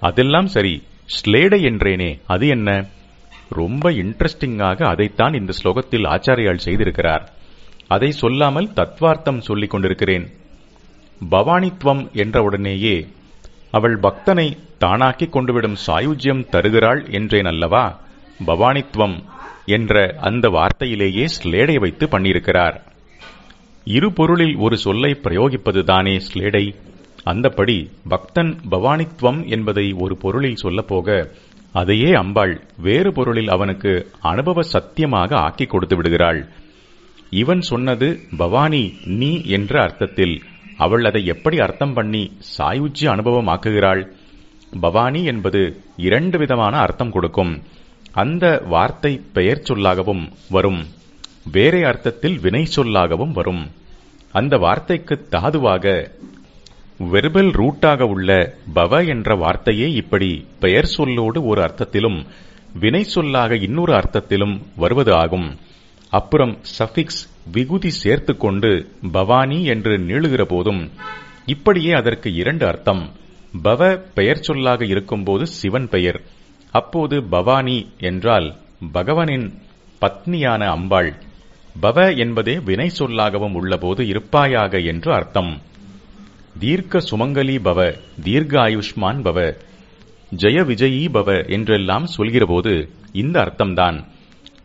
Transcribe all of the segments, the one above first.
அதெல்லாம் சரி. ஸ்லேடை என்றேனே அது என்ன? ரொம்ப இன்ட்ரெஸ்டிங்காக அதைத்தான் இந்த ஸ்லோகத்தில் ஆச்சாரியால் செய்திருக்கிறார். அதை சொல்லாமல் தத்வார்த்தம் சொல்லிக் கொண்டிருக்கிறேன். பவானித்வம் என்றவுடனேயே அவள் பக்தனை தானாக்கிக் கொண்டுவிடும் சாயுஜ்யம் தருகிறாள் என்றேன் அல்லவா? பவானித்வம் என்ற அந்த வார்த்தையிலேயே ஸ்லேடை வைத்து பண்ணியிருக்கிறார். இரு பொருளில் ஒரு சொல்லை பிரயோகிப்பதுதானே ஸ்லேடை? அந்தப்படி பக்தன் பவானித்வம் என்பதை ஒரு பொருளில் சொல்லப்போக அதையே அம்பாள் வேறு பொருளில் அவனுக்கு அனுபவ சத்தியமாக ஆக்கிக் கொடுத்து விடுகிறாள். இவன் சொன்னது பவானி நீ என்ற அர்த்தத்தில். அவள் அதை எப்படி அர்த்தம் பண்ணி சாயுஜ்ய அனுபவம் ஆக்குகிறாள் பவானி என்பது இரண்டு விதமான அர்த்தம் கொடுக்கும். அந்த வார்த்தை பெயர் சொல்லாகவும் வரும். வேறே அர்த்தத்தில் வினை சொல்லாகவும் வரும். அந்த வார்த்தைக்கு தாதுவாக வெர்பல் ரூட்டாக உள்ள பவ என்ற வார்த்தையே இப்படி பெயர் சொல்லோடு ஒரு அர்த்தத்திலும் வினை சொல்லாக இன்னொரு அர்த்தத்திலும் வருவது ஆகும். அப்புறம் சஃபிக்ஸ் விகுதி சேர்த்துக்கொண்டு பவானி என்று நீளுகிற போதும் இப்படியே அதற்கு இரண்டு அர்த்தம். பவ பெயர் சொல்லாக இருக்கும்போது சிவன் பெயர். அப்போது பவானி என்றால் பகவனின் பத்னியான அம்பாள். பவ என்பதே வினை சொல்லாகவும் உள்ளபோது இருப்பாயாக என்று அர்த்தம். தீர்க்க சுமங்கலி பவ தீர்க்க ஆயுஷ்மான் பவ ஜெய விஜயீ பவ என்றெல்லாம் சொல்கிறபோது இந்த அர்த்தம்தான்.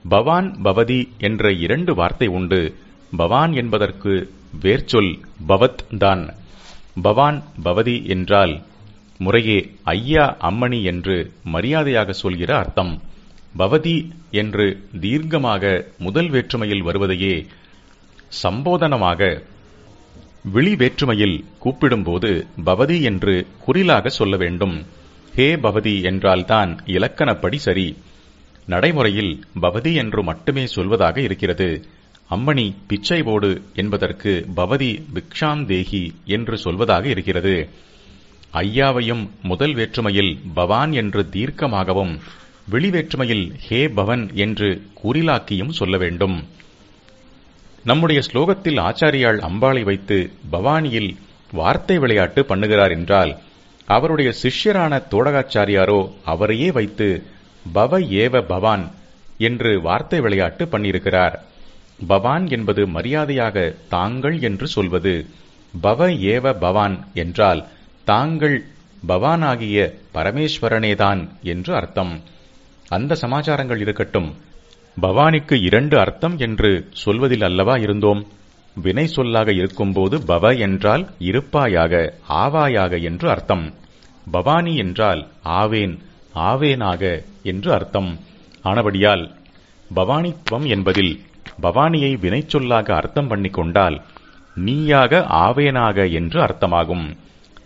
பவான் பவதி என்ற இரண்டு வார்த்தை உண்டு. பவான் என்பதற்கு வேர்ச்சொல் பவத் தான். பவான் பவதி என்றால் முறையே ஐயா அம்மணி என்று மரியாதையாக சொல்கிற அர்த்தம். பவதி என்று தீர்க்கமாக முதல் வேற்றுமையில் வருவதையே சம்போதனமாக விழி வேற்றுமையில் கூப்பிடும்போது பவதி என்று குறிலாக சொல்ல வேண்டும். ஹே பவதி என்றால்தான் இலக்கணப்படி சரி. நடைமுறையில் பவதி என்று மட்டுமே சொல்வதாக இருக்கிறது. அம்மணி பிச்சை போடு என்பதற்கு பவதி பிக்ஷாம் தேகி என்று சொல்வதாக இருக்கிறது. ஐயாவையும் முதல் வேற்றுமையில் பவான் என்று தீர்க்கமாகவும் விழி வேற்றுமையில் ஹே பவன் என்று குறிலாக்கியும் சொல்ல வேண்டும். நம்முடைய ஸ்லோகத்தில் ஆச்சாரியால் அம்பாளை வைத்து பவானியில் வார்த்தை விளையாட்டு பண்ணுகிறார் என்றால் அவருடைய சிஷ்யரான தோடகாச்சாரியாரோ அவரையே வைத்து பவ ஏவ பவான் என்று வார்த்தை விளையாட்டு பண்ணியிருக்கிறார். பவான் என்பது மரியாதையாக தாங்கள் என்று சொல்வது பவ ஏவ பவான் என்றால் தாங்கள் பவானாகிய பரமேஸ்வரனேதான் என்று அர்த்தம். அந்த சமாச்சாரங்கள் இருக்கட்டும் பவானிக்கு இரண்டு அர்த்தம் என்று சொல்வதில் அல்லவா இருந்தோம். வினை சொல்லாக இருக்கும்போது பவ என்றால் இருப்பாயாக ஆவாயாக என்று அர்த்தம். பவானி என்றால் ஆவேன் ஆவேனாக என்று அர்த்தம். ஆனபடியால் பவானித்துவம் என்பதில் பவானியை வினை சொல்லாக அர்த்தம் பண்ணிக்கொண்டால் நீயாக ஆவேனாக என்று அர்த்தமாகும்.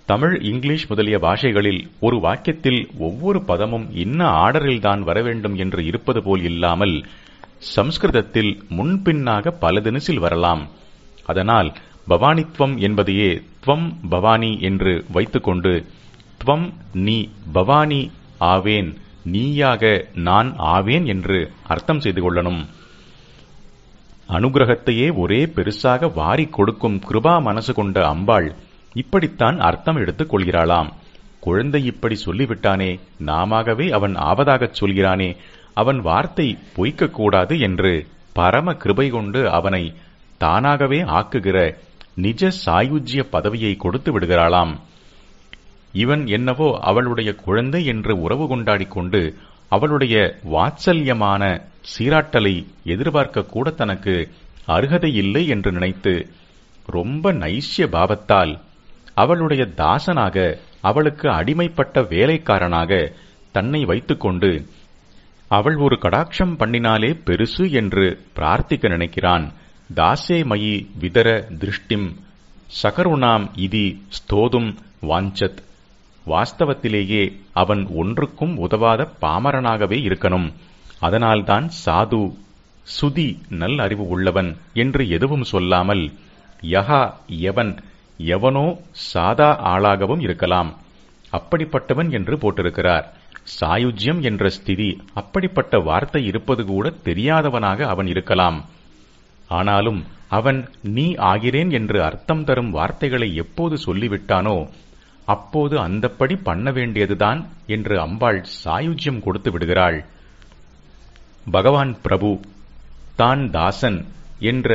தமிழ் இங்கிலீஷ் முதலிய பாஷைகளில் ஒரு வாக்கியத்தில் ஒவ்வொரு பதமும் இன்ன ஆர்டரில்தான் வர வேண்டும் என்று இருப்பது போல் இல்லாமல் சம்ஸ்கிருதத்தில் முன்பின்னாக பல தினசில் வரலாம். அதனால் பவானித்வம் என்பதையே துவம் பவானி என்று வைத்துக்கொண்டு துவம் நீ பவானி ஆவேன் நீயாக நான் ஆவேன் என்று அர்த்தம் செய்து கொள்ளணும். அனுகிரகத்தையே ஒரே பெருசாக வாரி கொடுக்கும் கிருபா மனசு கொண்ட அம்பாள் இப்படித்தான் அர்த்தம் எடுத்துக் கொள்கிறாளாம். குழந்தை இப்படி சொல்லிவிட்டானே நாமாகவே அவன் ஆவதாகச் சொல்கிறானே அவன் வார்த்தை பொய்க்கக்கூடாது என்று பரம கிருபை கொண்டு அவனை தானாகவே ஆக்குகிற நிஜ சாயுஜ்ய பதவியை கொடுத்து விடுகிறாளாம். இவன் என்னவோ அவளுடைய குழந்தை என்று உறவு கொண்டாடிக் கொண்டு அவளுடைய வாத்சல்யமான சீராட்டலை எதிர்பார்க்க கூட தனக்கு அருகதை இல்லை என்று நினைத்து ரொம்ப நைஷ்ய பாவத்தால் அவளுடைய தாசனாக அவளுக்கு அடிமைப்பட்ட வேலைக்காரனாக தன்னை வைத்துக்கொண்டு அவள் ஒரு கடாட்சம் பண்ணினாலே பெருசு என்று பிரார்த்திக்க நினைக்கிறான். தாசே மயி விதர திருஷ்டிம் சகருணாம் இதி ஸ்தோதும் வாஞ்சத். வாஸ்தவத்திலேயே அவன் ஒன்றுக்கும் உதவாத பாமரனாகவே இருக்கணும். அதனால்தான் சாது சுதி நல் அறிவு உள்ளவன் என்று எதுவும் சொல்லாமல் யஹா எவன் எவனோ சாதா ஆளாகவும் இருக்கலாம். அப்படிப்பட்டவன் என்று போட்டிருக்கிறார். சாயுஜ்யம் என்ற ஸ்திதி அப்படிப்பட்ட வார்த்தை இருப்பது கூட தெரியாதவனாக அவன் இருக்கலாம். ஆனாலும் அவன் நீ ஆகிறேன் என்று அர்த்தம் தரும் வார்த்தைகளை எப்போது சொல்லிவிட்டானோ அப்போது அந்தப்படி பண்ண வேண்டியதுதான் என்று அம்பாள் சாயுஜ்யம் கொடுத்து விடுகிறாள். பகவான் பிரபு தான் தாசன் என்ற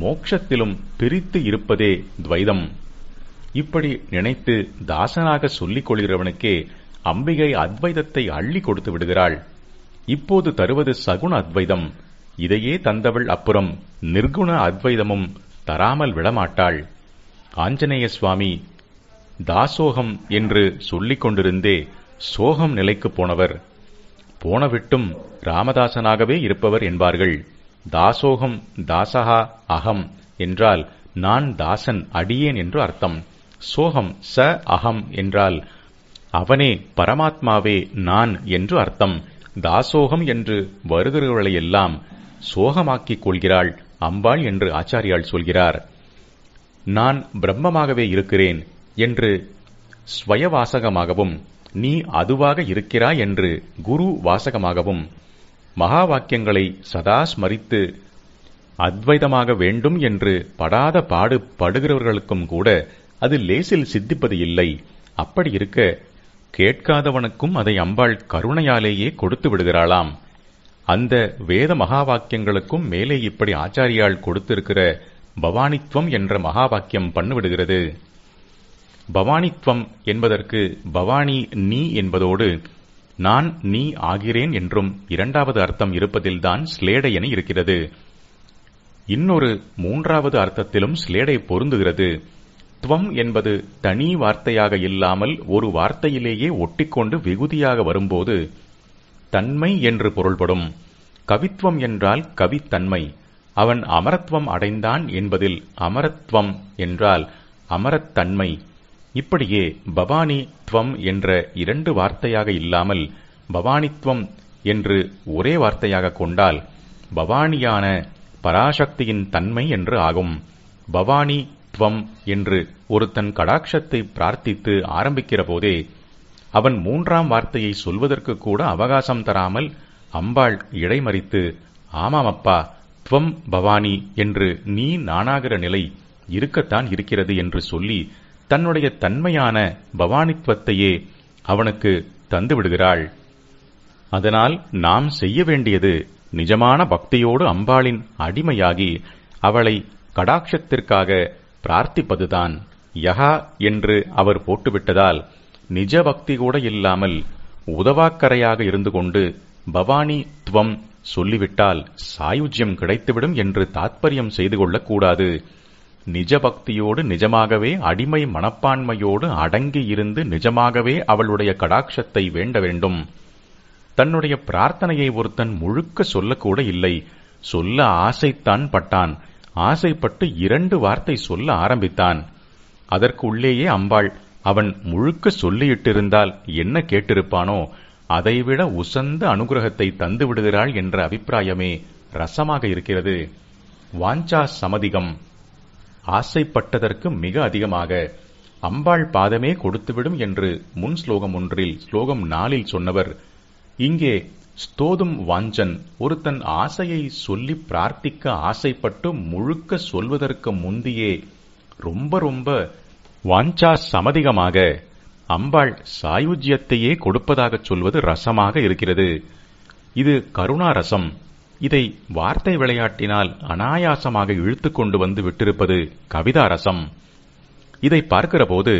மோட்சத்திலும் பிரித்து இருப்பதே துவைதம். இப்படி நினைத்து தாசனாக சொல்லிக் கொள்கிறவனுக்கே அம்பிகை அத்வைதத்தை அள்ளி கொடுத்து விடுகிறாள். இப்போது தருவது சகுண அத்வைதம். இதையே தந்தவள் அப்புறம் நிர்குண அத்வைதமும் தராமல் விடமாட்டாள். ஆஞ்சநேய சுவாமி தாசோகம் என்று சொல்லிக் கொண்டிருந்தே சோகம் நிலைக்கு போனவர். போனவிட்டும் ராமதாசனாகவே இருப்பவர் என்பார்கள். தாசோகம் தாசகா அகம் என்றால் நான் தாசன் அடியேன் என்று அர்த்தம். சோகம் ச அகம் என்றால் அவனே பரமாத்மாவே நான் என்று அர்த்தம். தாசோகம் என்று வருகிறவர்களையெல்லாம் சோகமாக்கிக் கொள்கிறாள் அம்பாள் என்று ஆச்சாரியால் சொல்கிறார். நான் பிரம்மமாகவே இருக்கிறேன் என்று ஸ்வயவாசகமாகவும் நீ அதுவாக இருக்கிறாய் என்று குரு வாசகமாகவும் மகா வாக்கியங்களை சதா ஸ்மரித்து அத்வைதமாக வேண்டும் என்று படாத பாடு படுகிறவர்களுக்கும் கூட அது லேசில் சித்திப்பது இல்லை. அப்படி இருக்க கேட்காதவனுக்கும் அதை அம்பாள் கருணையாலேயே கொடுத்து விடுகிறாளாம். அந்த வேத மகா வாக்கியங்களுக்கும் மேலே இப்படி ஆச்சாரியால் கொடுத்திருக்கிற பவானித்வம் என்ற மகா வாக்கியம் பண்ணுவிடுகிறது. பவானித்வம் என்பதற்கு பவானி நீ என்பதோடு நான் நீ ஆகிறேன் என்றும் இரண்டாவது அர்த்தம் இருப்பதில்தான் ஸ்லேடை என இருக்கிறது. இன்னொரு மூன்றாவது அர்த்தத்திலும் ஸ்லேடை பொருந்துகிறது. துவம் என்பது தனி வார்த்தையாக இல்லாமல் ஒரு வார்த்தையிலேயே ஒட்டிக்கொண்டு விகுதியாக வரும்போது தன்மை என்று பொருள்படும். கவித்துவம் என்றால் கவித்தன்மை. அவன் அமரத்துவம் அடைந்தான் என்பதில் அமரத்துவம் என்றால் அமரத்தன்மை. இப்படியே பவானி துவம் என்ற இரண்டு வார்த்தையாக இல்லாமல் பவானித்வம் என்று ஒரே வார்த்தையாக கொண்டால் பவானியான பராசக்தியின் தன்மை என்று ஆகும். பவானி துவம் என்று ஒருத்தன் கடாட்சத்தை பிரார்த்தித்து ஆரம்பிக்கிற போதே அவன் மூன்றாம் வார்த்தையை சொல்வதற்கு கூட அவகாசம் தராமல் அம்பாள் இடைமறித்து ஆமாமப்பா துவம் பவானி என்று நீ நானாகிற நிலை இருக்கத்தான் இருக்கிறது என்று சொல்லி தன்னுடைய தன்மையான பவானித்வத்தையே அவனுக்கு தந்துவிடுகிறாள் அதனால் நாம் செய்ய வேண்டியது நிஜமான பக்தியோடு அம்பாளின் அடிமையாகி அவளை கடாட்சத்திற்காக பிரார்த்திப்பதுதான். யகா என்று அவர் போட்டுவிட்டதால் நிஜ பக்தி கூட இல்லாமல் உதவாக்கரையாக இருந்து கொண்டு பவானி துவம் சொல்லிவிட்டால் சாயுஜ்யம் கிடைத்துவிடும் என்று தாத்பரியம் செய்து கொள்ளக்கூடாது. நிஜ பக்தியோடு நிஜமாகவே அடிமை மனப்பான்மையோடு அடங்கி இருந்து நிஜமாகவே அவளுடைய கடாட்சத்தை வேண்ட வேண்டும். தன்னுடைய பிரார்த்தனையை ஒருத்தன் முழுக்க சொல்லக்கூட இல்லை. சொல்ல ஆசைத்தான் பட்டான். ஆசைப்பட்டு இரண்டு வார்த்தை சொல்ல ஆரம்பித்தான். அதற்கு உள்ளேயே அம்பாள் அவன் முழுக்க சொல்லியிட்டிருந்தால் என்ன கேட்டிருப்பானோ அதைவிட உசந்த அனுகிரகத்தை தந்து விடுகிறாள் என்ற அபிப்பிராயமே ரசமாக இருக்கிறது. வாஞ்சா சமதிகம். ஆசைப்பட்டதற்கு மிக அதிகமாக அம்பாள் பாதமே கொடுத்துவிடும் என்று முன் ஸ்லோகம் ஒன்றில் ஸ்லோகம் நாலில் சொன்னவர் இங்கே ஸ்தோதும் வாஞ்சன் ஒருத்தன் ஆசையை சொல்லி பிரார்த்திக்க ஆசைப்பட்டு முழுக்க சொல்வதற்கு முந்தியே. ரொம்ப ரொம்ப வாஞ்சா சமதிகமாக அம்பாள் சாயுஜ்யத்தையே கொடுப்பதாகச் சொல்வது ரசமாக இருக்கிறது. இது கருணா ரசம். இதை வார்த்தை விளையாட்டினால் அனாயாசமாக இழுத்து கொண்டு வந்து விட்டிருப்பது கவிதா ரசம். இதை பார்க்கிறபோது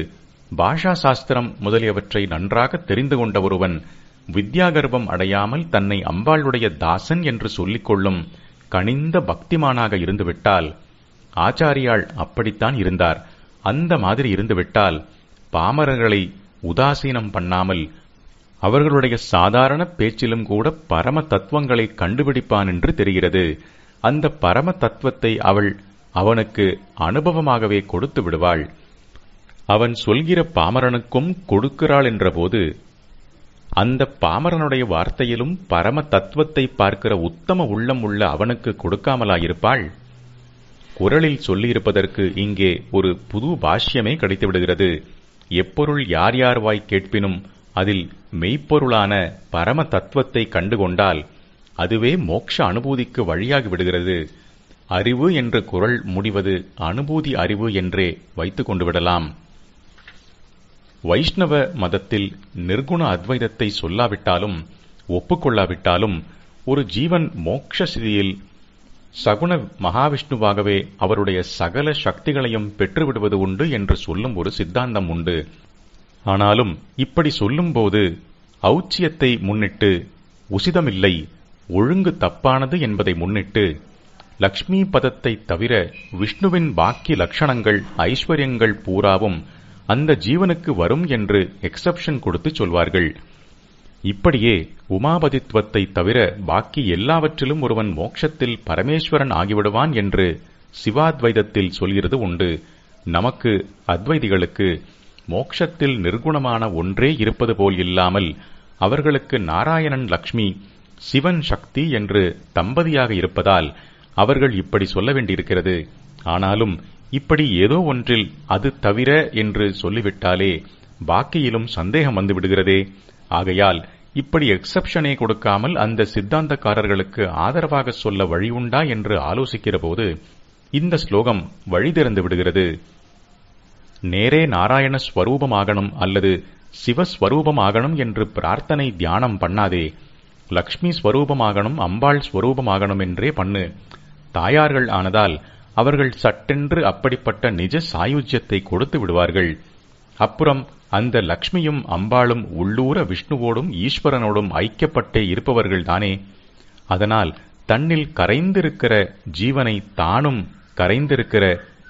பாஷா சாஸ்திரம் முதலியவற்றை நன்றாக தெரிந்து கொண்ட ஒருவன் வித்யாகர்வம் அடையாமல் தன்னை அம்பாளுடைய தாசன் என்று சொல்லிக் கொள்ளும் கனிந்த பக்திமானாக இருந்துவிட்டால் ஆச்சாரியாள் அப்படித்தான் இருந்தார். அந்த மாதிரி இருந்துவிட்டால் பாமரர்களை உதாசீனம் பண்ணாமல் அவர்களுடைய சாதாரண பேச்சிலும் கூட பரம தத்துவங்களை கண்டுபிடிப்பான் என்று தெரிகிறது. அந்த பரம தத்துவத்தை அவள் அவனுக்கு அனுபவமாகவே கொடுத்து விடுவாள். அவன் சொல்கிற பாமரனுக்கும் கொடுக்கிறாள் என்றபோது அந்த பாமரனுடைய வார்த்தையிலும் பரம தத்துவத்தை பார்க்கிற உத்தம உள்ளம் உள்ள அவனுக்கு கொடுக்காமலாயிருப்பாள் குரலில் சொல்லியிருப்பதற்கு இங்கே ஒரு புது பாஷ்யமே கிடைத்துவிடுகிறது. எப்பொருள் யார் யார் வாய் கேட்பினும் அதில் மெய்ப்பொருளான பரம தத்துவத்தை கண்டுகொண்டால் அதுவே மோட்ச அனுபூதிக்கு வழியாகி விடுகிறது. அறிவு என்ற குரல் முடிவது அனுபூதி அறிவு என்றே வைத்துக் கொண்டு விடலாம். வைஷ்ணவ மதத்தில் நிர்குண அத்வைதத்தை சொல்லாவிட்டாலும் ஒப்புக்கொள்ளாவிட்டாலும் ஒரு ஜீவன் மோட்ச ஸ்திதியில் சகுண மகாவிஷ்ணுவாகவே அவருடைய சகல சக்திகளையும் பெற்றுவிடுவது உண்டு என்று சொல்லும் ஒரு சித்தாந்தம் உண்டு. ஆனாலும் இப்படி சொல்லும்போது ஔச்சியத்தை முன்னிட்டு உசிதமில்லை ஒழுங்கு தப்பானது என்பதை முன்னிட்டு லக்ஷ்மி பதத்தை தவிர விஷ்ணுவின் பாக்கி லட்சணங்கள் ஐஸ்வர்யங்கள் பூராவும் அந்த ஜீவனுக்கு வரும் என்று எக்ஸப்ஷன் கொடுத்து சொல்வார்கள். இப்படியே உமாபதித்துவத்தை தவிர பாக்கி எல்லாவற்றிலும் ஒருவன் மோட்சத்தில் பரமேஸ்வரன் ஆகிவிடுவான் என்று சிவாத்வைதத்தில் சொல்கிறது உண்டு. நமக்கு அத்வைதிகளுக்கு மோட்சத்தில் நிர்குணமான ஒன்றே இருப்பது போல் இல்லாமல் அவர்களுக்கு நாராயணன் லக்ஷ்மி சிவன் சக்தி என்று தம்பதியாக இருப்பதால் அவர்கள் இப்படி சொல்ல வேண்டியிருக்கிறது. ஆனாலும் இப்படி ஏதோ ஒன்றில் அது தவிர என்று சொல்லிவிட்டாலே பாக்கியிலும் சந்தேகம் வந்து விடுகிறதே. ஆகையால் இப்படி எக்ஸப்ஷனே கொடுக்காமல் அந்த சித்தாந்தக்காரர்களுக்கு ஆதரவாக சொல்ல வழியுண்டா என்று ஆலோசிக்கிற போது இந்த ஸ்லோகம் வழி திறந்து விடுகிறது. நேரே நாராயண ஸ்வரூபமாகணும் அல்லது சிவஸ்வரூபமாகணும் என்று பிரார்த்தனை தியானம் பண்ணாதே. லக்ஷ்மி ஸ்வரூபமாகணும் அம்பாள் ஸ்வரூபமாகணும் என்றே பண்ணு. தாயார்கள் ஆனதால் அவர்கள் சட்டென்று அப்படிப்பட்ட நிஜ சாயுஜ்யத்தை கொடுத்து விடுவார்கள். அப்புறம் அந்த லக்ஷ்மியும் அம்பாளும் உள்ளூர விஷ்ணுவோடும் ஈஸ்வரனோடும் ஐக்கியப்பட்டே இருப்பவர்கள்தானே அதனால் தன்னில் கரைந்திருக்கிற ஜீவனை தானும் கரைந்திருக்கிற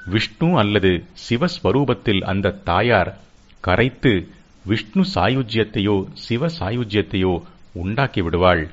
விஷ்ணு அல்லது சிவஸ்வரூபத்தில் அந்த தாயார் கரைத்து விஷ்ணு சாயுஜ்யத்தையோ சிவ சாயுஜ்யத்தையோ உண்டாக்கி விடுவாள்.